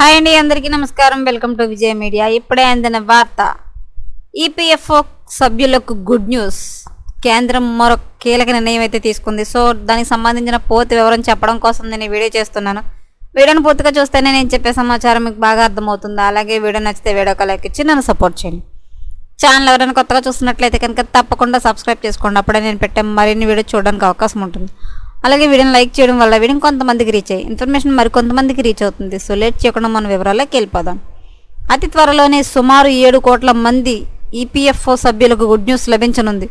Hi అండి అందరికీ నమస్కారం. Welcome to Vijaya media. ఇప్పుడే అందిన వార్త. ఈపీఎఫ్ఓ సభ్యులకు గుడ్ న్యూస్. కేంద్రం మరో కీలక నిర్ణయం అయితే తీసుకుంది. సో దానికి సంబంధించిన పూర్తి వివరం చెప్పడం కోసం నేను వీడియో చేస్తున్నాను. వీడియోని పూర్తిగా చూస్తేనే నేను చెప్పే సమాచారం మీకు బాగా అర్థమవుతుంది. అలాగే వీడియో నచ్చితే వీడియో లైక్ ఇచ్చి నన్ను సపోర్ట్ చేయండి. ఛానల్ ఎవరైనా కొత్తగా చూస్తున్నట్లయితే కనుక తప్పకుండా సబ్స్క్రైబ్ చేసుకోండి. అప్పుడే నేను పెట్టే మరిన్ని వీడియో చూడడానికి అవకాశం ఉంటుంది. అలాగే వీడియోని లైక్ చేయడం వల్ల వీడియో కొంతమందికి రీచ్ అయ్యి ఇన్ఫర్మేషన్ మరి కొంతమందికి రీచ్ అవుతుంది. సో లేట్ చేయకుండా మన వివరాల్లోకి వెళ్ళిపోదాం. అతి త్వరలోనే సుమారు ఏడు కోట్ల మంది ఈపీఎఫ్ఓ సభ్యులకు గుడ్ న్యూస్ లభించనుంది.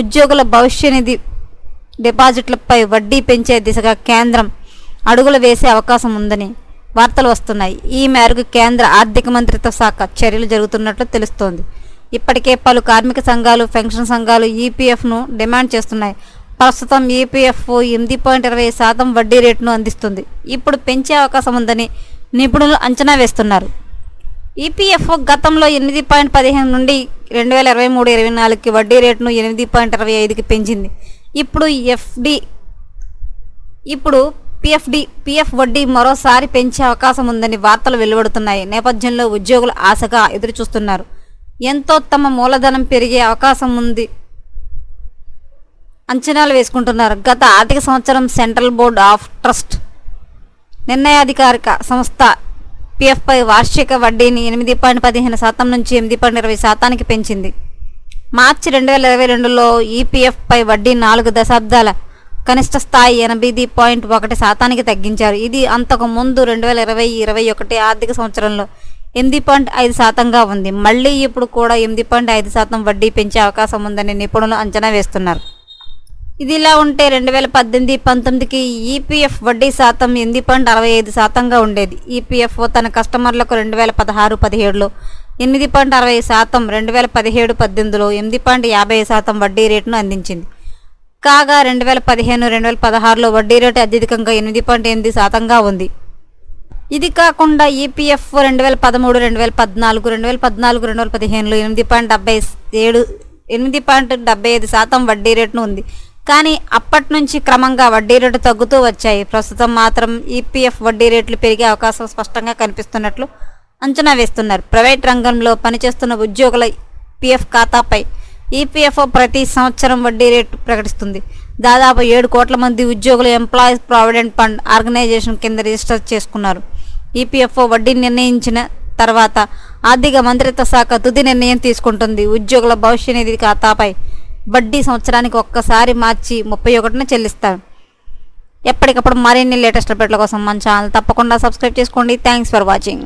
ఉద్యోగుల భవిష్య నిధి డిపాజిట్లపై వడ్డీ పెంచే దిశగా కేంద్రం అడుగులు వేసే అవకాశం ఉందని వార్తలు వస్తున్నాయి. ఈ మేరకు కేంద్ర ఆర్థిక మంత్రిత్వ శాఖ చర్యలు జరుగుతున్నట్లు తెలుస్తోంది. ఇప్పటికే పలు కార్మిక సంఘాలు పెన్షన్ సంఘాలు ఈపీఎఫ్ను డిమాండ్ చేస్తున్నాయి. ప్రస్తుతం ఈపీఎఫ్ఓ ఎనిమిది పాయింట్ ఇరవై శాతం వడ్డీ రేటును అందిస్తుంది. ఇప్పుడు పెంచే అవకాశం ఉందని నిపుణులు అంచనా వేస్తున్నారు. ఈపీఎఫ్ఓ గతంలో ఎనిమిది పాయింట్ పదిహేను నుండి రెండు వేల ఇరవై మూడు ఇరవై నాలుగుకి వడ్డీ రేటును ఎనిమిది పాయింట్ ఇరవై ఐదుకి పెంచింది. ఇప్పుడు ఎఫ్డి ఇప్పుడు పిఎఫ్డి పిఎఫ్ వడ్డీ మరోసారి పెంచే అవకాశం ఉందని వార్తలు వెలువడుతున్నాయి. నేపథ్యంలో ఉద్యోగులు ఆశగా ఎదురుచూస్తున్నారు. ఎంతో తమ మూలధనం పెరిగే అవకాశం ఉంది అంచనాలు వేసుకుంటున్నారు. గత ఆర్థిక సంవత్సరం సెంట్రల్ బోర్డ్ ఆఫ్ ట్రస్ట్ నిర్ణయాధికారిక సంస్థ పిఎఫ్పై వార్షిక వడ్డీని ఎనిమిది పాయింట్ పదిహేను శాతం నుంచి ఎనిమిది పాయింట్ ఇరవై శాతానికి పెంచింది. మార్చి రెండు వేల ఇరవై రెండులో ఈపీఎఫ్పై వడ్డీ నాలుగు దశాబ్దాల కనిష్ట స్థాయి ఎనభై పాయింట్ ఒకటి శాతానికి తగ్గించారు. ఇది అంతకు ముందు రెండు వేల ఇరవై ఇరవై ఒకటి ఆర్థిక సంవత్సరంలో ఎనిమిది పాయింట్ ఐదు శాతంగా ఉంది. మళ్ళీ ఇప్పుడు కూడా ఎనిమిది పాయింట్ ఐదు శాతం వడ్డీ పెంచే అవకాశం ఉందని నిపుణులు అంచనా వేస్తున్నారు. ఇది ఇలా ఉంటే రెండు వేల పద్దెనిమిది పంతొమ్మిదికి ఈపీఎఫ్ వడ్డీ శాతం ఎనిమిది పాయింట్ అరవై ఐదు శాతంగా ఉండేది. ఈపీఎఫ్ఓ తన కస్టమర్లకు రెండు వేల పదహారు పదిహేడులో ఎనిమిది పాయింట్ అరవై శాతం రెండు వేల పదిహేడు పద్దెనిమిదిలో ఎనిమిది పాయింట్ యాభై శాతం వడ్డీ రేటును అందించింది. కాగా రెండు వేల పదిహేను రెండు వేల పదహారులో వడ్డీ రేటు అత్యధికంగా ఎనిమిది పాయింట్ ఎనిమిది శాతంగా ఉంది. ఇది కాకుండా ఈపీఎఫ్ రెండు వేల పదమూడు రెండు వేల పద్నాలుగు రెండు వేల పద్నాలుగు రెండు వేల పదిహేనులో ఎనిమిది పాయింట్ డెబ్బై ఏడు ఎనిమిది పాయింట్ డెబ్బై ఐదు శాతం వడ్డీ రేటును ఉంది. కానీ అప్పటి నుంచి క్రమంగా వడ్డీ రేటు తగ్గుతూ వచ్చాయి. ప్రస్తుతం మాత్రం ఈపీఎఫ్ వడ్డీ రేట్లు పెరిగే అవకాశం స్పష్టంగా కనిపిస్తున్నట్లు అంచనా వేస్తున్నారు. ప్రైవేట్ రంగంలో పనిచేస్తున్న ఉద్యోగుల పిఎఫ్ ఖాతాపై ఈపీఎఫ్ఓ ప్రతి సంవత్సరం వడ్డీ రేటు ప్రకటిస్తుంది. దాదాపు ఏడు కోట్ల మంది ఉద్యోగులు ఎంప్లాయీస్ ప్రావిడెంట్ ఫండ్ ఆర్గనైజేషన్ కింద రిజిస్టర్ చేసుకున్నారు. ఈపీఎఫ్ఓ వడ్డీ నిర్ణయించిన తర్వాత ఆర్థిక మంత్రిత్వ శాఖ తుది నిర్ణయం తీసుకుంటుంది. ఉద్యోగుల భవిష్య నిధి ఖాతాపై వడ్డీ సంవత్సరానికి ఒక్కసారి మార్చి ముప్పై ఒకటిన చెల్లిస్తాను ఎప్పటికప్పుడు మరిన్ని లేటెస్ట్ అప్డేట్ల కోసం మన ఛానల్ తప్పకుండా సబ్స్క్రైబ్ చేసుకోండి. Thanks for watching